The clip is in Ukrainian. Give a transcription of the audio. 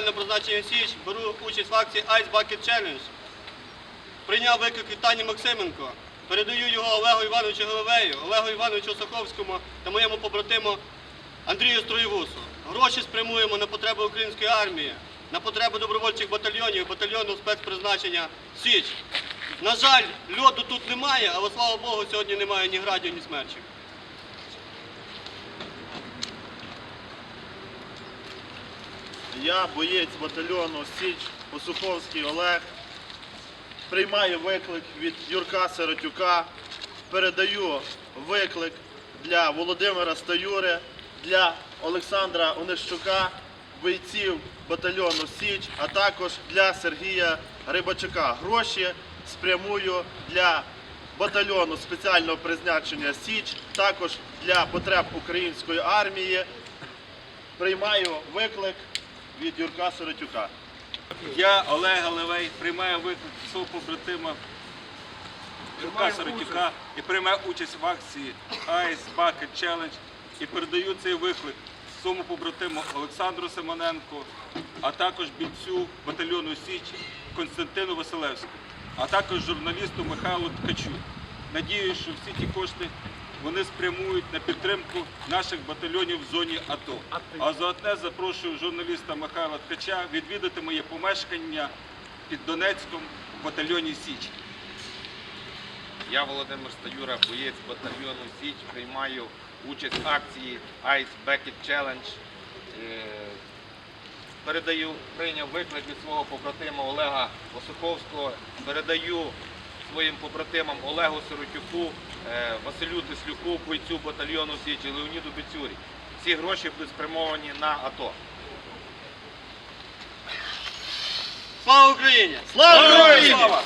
спеціального призначення Січ беру участь в акції Ice Bucket Challenge. Прийняв виклик від Тані Максименко. Передаю його Олегу Івановичу Головею, Олегу Івановичу Саховському та моєму побратиму Андрію Строєвусу. Гроші спрямуємо на потреби української армії, на потреби добровольчих батальйонів, батальйону спецпризначення Січ. На жаль, льоду тут немає, але слава Богу, сьогодні немає ні градів, ні смерчів. Я боєць батальйону Січ Осуховський Олег. Приймаю виклик від Юрка Сиротюка. Передаю виклик для Володимира Стаюри, для Олександра Онищука, бойців батальйону Січ, а також для Сергія Рибачука. Гроші спрямую для батальйону спеціального призначення Січ, також для потреб української армії. Приймаю виклик від Юрка Сиротюка. Я, Олег Галевей, приймаю виклик свого побратима Юрка Соротюка і приймаю участь в акції Ice Bucket Challenge і передаю цей виклик своєму побратиму Олександру Симоненко, а також бійцю батальйону Січ Константину Василевському, а також журналісту Михайлу Ткачу. Надіюсь, що всі ті кошти вони спрямують на підтримку наших батальйонів в зоні АТО. А заодне запрошую журналіста Михайла Ткача відвідати моє помешкання під Донецьком в батальйоні Січ. Я Володимир Стаюра, боєць батальйону Січ, приймаю участь в акції Ice Bucket Challenge. Е, Передаю, прийняв виклик від свого побратима Олега Осуховського. Передаю своїм побратимам Олегу Сиротюку, е, Василю Тислюку, бойцю батальйону Січі, Леоніду Бецюрі. Всі гроші будуть спрямовані на АТО. Слава Україні! Слава Україні! Слава!